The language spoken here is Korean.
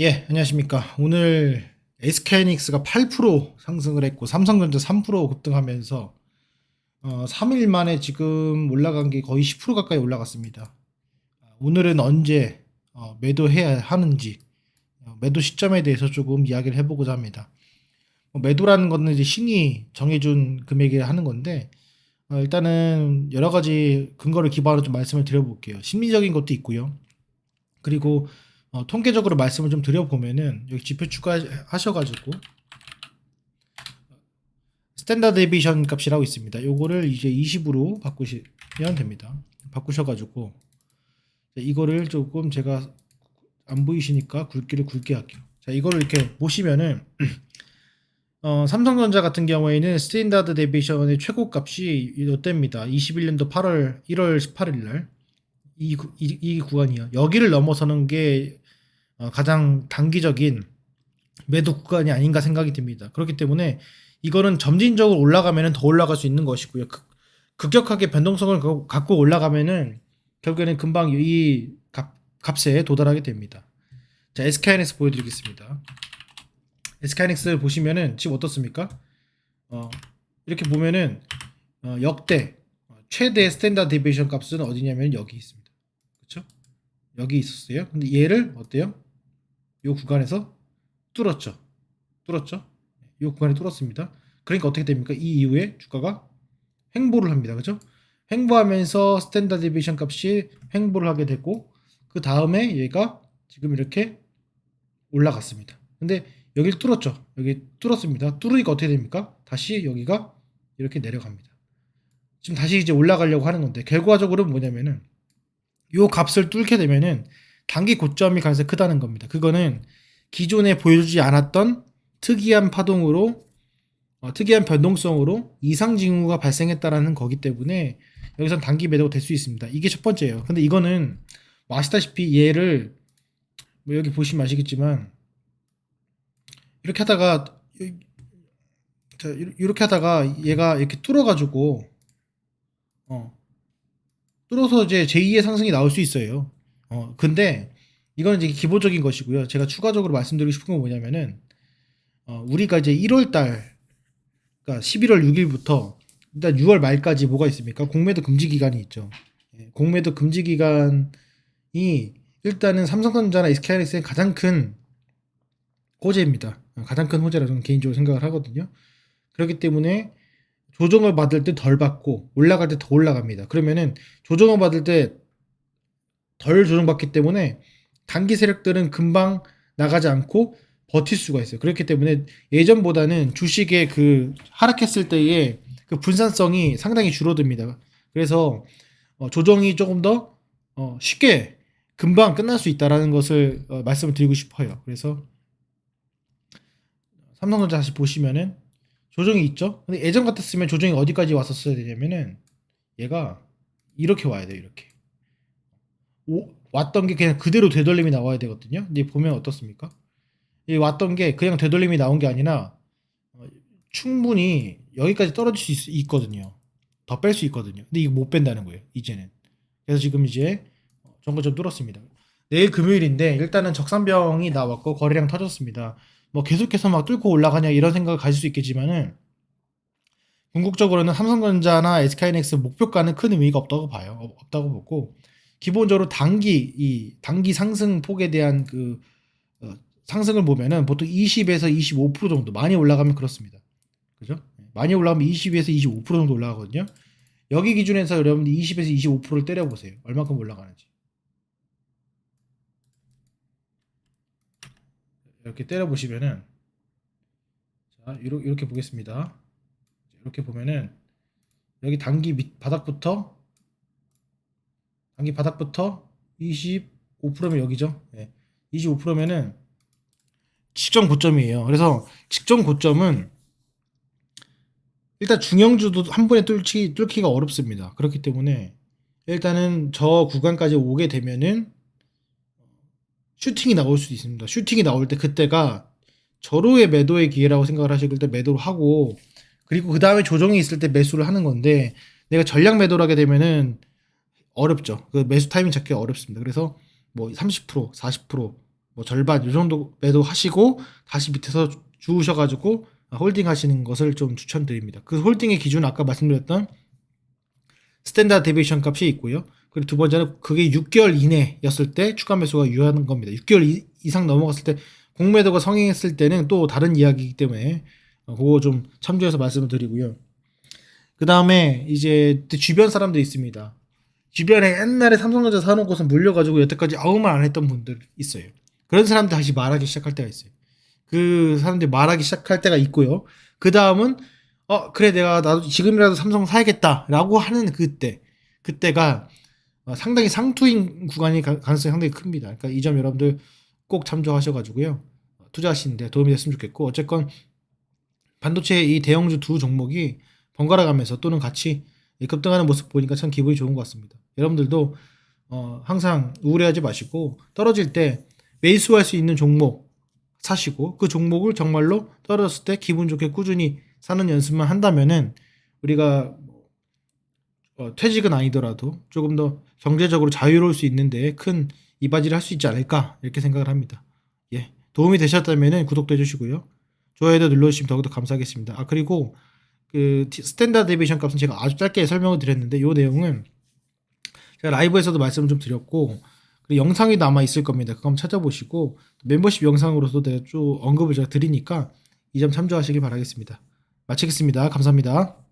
예, 안녕하십니까. 오늘 SK하이닉스가 8% 상승을 했고 삼성전자 3% 급등하면서 어, 3일 만에 지금 올라간 게 거의 10% 가까이 올라갔습니다. 오늘은 언제 어, 매도해야 하는지 어, 매도 시점에 대해서 조금 이야기를 해보고자 합니다. 뭐 매도라는 거는 이제 신이 정해준 금액에 하는 건데 어, 일단은 여러 가지 근거를 기반으로 좀 말씀을 드려볼게요. 심리적인 것도 있고요. 그리고 어, 통계적으로 말씀을 좀 드려보면은 여기 지표 추가하셔가지고 스탠다드 데비션 값이라고 있습니다. 요거를 이제 20으로 바꾸시면 됩니다. 바꾸셔가지고 이거를 조금 제가 안 보이시니까 굵기를 굵게 할게요. 자 이거를 이렇게 보시면은 어, 삼성전자 같은 경우에는 스탠다드 데비션의 최고 값이 이때입니다. 21년도 8월 1월 18일 날. 이, 구- 이, 이 구간이요. 여기를 넘어서는 게 어, 가장 단기적인 매도 구간이 아닌가 생각이 듭니다. 그렇기 때문에 이거는 점진적으로 올라가면 더 올라갈 수 있는 것이고요. 극, 급격하게 변동성을 가- 갖고 올라가면은 결국에는 금방 이 값, 값에 도달하게 됩니다. 자, SK하이닉스 보여드리겠습니다. SK하이닉스를 보시면은 지금 어떻습니까? 어, 이렇게 보면은 어, 역대 어, 최대 스탠다드 디비전 값은 어디냐면 여기 있습니다. 여기 있었어요. 근데 얘를 어때요? 이 구간에서 뚫었죠. 뚫었죠. 이 구간에 뚫었습니다. 그러니까 어떻게 됩니까? 이 이후에 주가가 횡보를 합니다. 그죠? 횡보하면서 스탠다드 디비전 값이 횡보를 하게 됐고 그 다음에 얘가 지금 이렇게 올라갔습니다. 근데 여기를 뚫었죠. 여기 뚫었습니다. 뚫으니까 어떻게 됩니까? 다시 여기가 이렇게 내려갑니다. 지금 다시 이제 올라가려고 하는 건데 결과적으로 뭐냐면은 요 값을 뚫게 되면은 단기 고점이 가능성이 크다는 겁니다. 그거는 기존에 보여주지 않았던 특이한 파동으로 어, 특이한 변동성으로 이상 징후가 발생했다라는 거기 때문에 여기선 단기 매도가 될 수 있습니다. 이게 첫 번째예요. 근데 이거는 뭐 아시다시피 얘를 뭐 여기 보시면 아시겠지만 이렇게 하다가 이렇게 하다가 얘가 이렇게 뚫어가지고 어 뚫어서 이제 제2의 상승이 나올 수 있어요. 어 근데 이거는 이제 기본적인 것이고요. 제가 추가적으로 말씀드리고 싶은 건 뭐냐면은 어, 우리가 이제 1월 달 그러니까 11월 6일부터 일단 6월 말까지 뭐가 있습니까? 공매도 금지 기간이 있죠. 예, 공매도 금지 기간이 일단은 삼성전자나 SK하이닉스의 가장 큰 호재입니다. 어, 가장 큰 호재라 저는 개인적으로 생각을 하거든요. 그렇기 때문에 조정을 받을 때 덜 받고 올라갈 때 더 올라갑니다. 그러면은 조정을 받을 때 덜 조정받기 때문에 단기 세력들은 금방 나가지 않고 버틸 수가 있어요. 그렇기 때문에 예전보다는 주식의 그 하락했을 때의 그 분산성이 상당히 줄어듭니다. 그래서 어, 조정이 조금 더 어, 쉽게 금방 끝날 수 있다라는 것을 어, 말씀을 드리고 싶어요. 그래서 삼성전자 다시 보시면은 조정이 있죠. 근데 예전 같았으면 조정이 어디까지 왔었어야 되냐면은 얘가 이렇게 와야 돼요. 이렇게 오- 왔던 게 그냥 그대로 되돌림이 나와야 되거든요. 근데 보면 어떻습니까? 이 왔던 게 그냥 되돌림이 나온 게 아니라 어, 충분히 여기까지 떨어질 수 있, 거든요 더 뺄 수 있거든요. 근데 이거 못 뺀다는 거예요. 이제는. 그래서 지금 이제 정거 좀 뚫었습니다. 내일 금요일인데 일단은 적산병이 나왔고 거래량 터졌습니다. 뭐 계속해서 막 뚫고 올라가냐 이런 생각을 가질 수 있겠지만은 궁극적으로는 삼성전자나 SK하이닉스 목표가는 큰 의미가 없다고 봐요. 없- 없다고 보고 기본적으로 단기 이 단기 상승 폭에 대한 그 어, 상승을 보면은 보통 20에서 25% 정도 많이 올라가면 그렇습니다. 그죠? 많이 올라가면 20에서 25% 정도 올라가거든요. 여기 기준에서 여러분들 20에서 25%를 때려 보세요. 얼마큼 올라가는지. 이렇게 때려 보시면은 자, 이렇게, 이렇게 보겠습니다. 이렇게 보면은 여기 단기 밑 바닥부터 단기 바닥부터 25%면 여기죠. 예. 25%면은 직전 고점이에요. 그래서 직전 고점은 일단 중형주도 한 번에 뚫기 뚫기가 어렵습니다. 그렇기 때문에 일단은 저 구간까지 오게 되면은 슈팅이 나올 수도 있습니다. 슈팅이 나올 때 그때가 절호의 매도의 기회라고 생각을 하실 때 매도를 하고 그리고 그 다음에 조정이 있을 때 매수를 하는 건데 내가 전략 매도를 하게 되면은 어렵죠. 그 매수 타이밍 잡기가 어렵습니다. 그래서 뭐 30%, 40%, 뭐 절반 이 정도 매도 하시고 다시 밑에서 주우셔가지고 홀딩 하시는 것을 좀 추천드립니다. 그 홀딩의 기준 은 아까 말씀드렸던 스탠다드 데비에이션 값이 있고요. 그리고 두 번째는 그게 6개월 이내였을 때 추가 매수가 유효한 겁니다. 6개월 이, 이상 넘어갔을 때 공매도가 성행했을 때는 또 다른 이야기이기 때문에 어, 그거 좀 참조해서 말씀을 드리고요. 그 다음에 이제 또 주변 사람들이 있습니다. 주변에 옛날에 삼성전자 곳은 물려가지고 여태까지 아무 말 안 했던 분들 있어요. 그런 사람들 다시 말하기 시작할 때가 있어요. 그 사람들이 말하기 시작할 때가 있고요. 그 다음은 어 그래 내가 나도 지금이라도 삼성 사야겠다라고 하는 그때 그때가 어, 상당히 상투인 구간이 가- 가능성이 상당히 큽니다. 그러니까 이 점 여러분들 꼭 참조하셔가지고요 투자하시는데 도움이 됐으면 좋겠고 어쨌건 반도체 이 대형주 두 종목이 번갈아 가면서 또는 같이 급등하는 모습 보니까 참 기분이 좋은 것 같습니다. 여러분들도 어, 항상 우울해하지 마시고 떨어질 때 매수할 수 있는 종목 사시고 그 종목을 정말로 떨어졌을 때 기분 좋게 꾸준히 사는 연습만 한다면은 우리가 어, 퇴직은 아니더라도 조금 더 경제적으로 자유로울 수 있는데 큰 이바지를 할 수 있지 않을까 이렇게 생각을 합니다. 예 도움이 되셨다면은 구독도 해주시고요 좋아요도 눌러주시면 더욱더 감사하겠습니다. 아 그리고 그 티- 스탠다드 데비에이션 값은 제가 아주 짧게 설명을 드렸는데 이 내용은 제가 라이브에서도 말씀을 좀 드렸고 영상이 남아 있을 겁니다. 그거 한번 찾아보시고 멤버십 영상으로도 내가 쭉 언급을 제가 드리니까 이 점 참조하시길 바라겠습니다. 마치겠습니다. 감사합니다.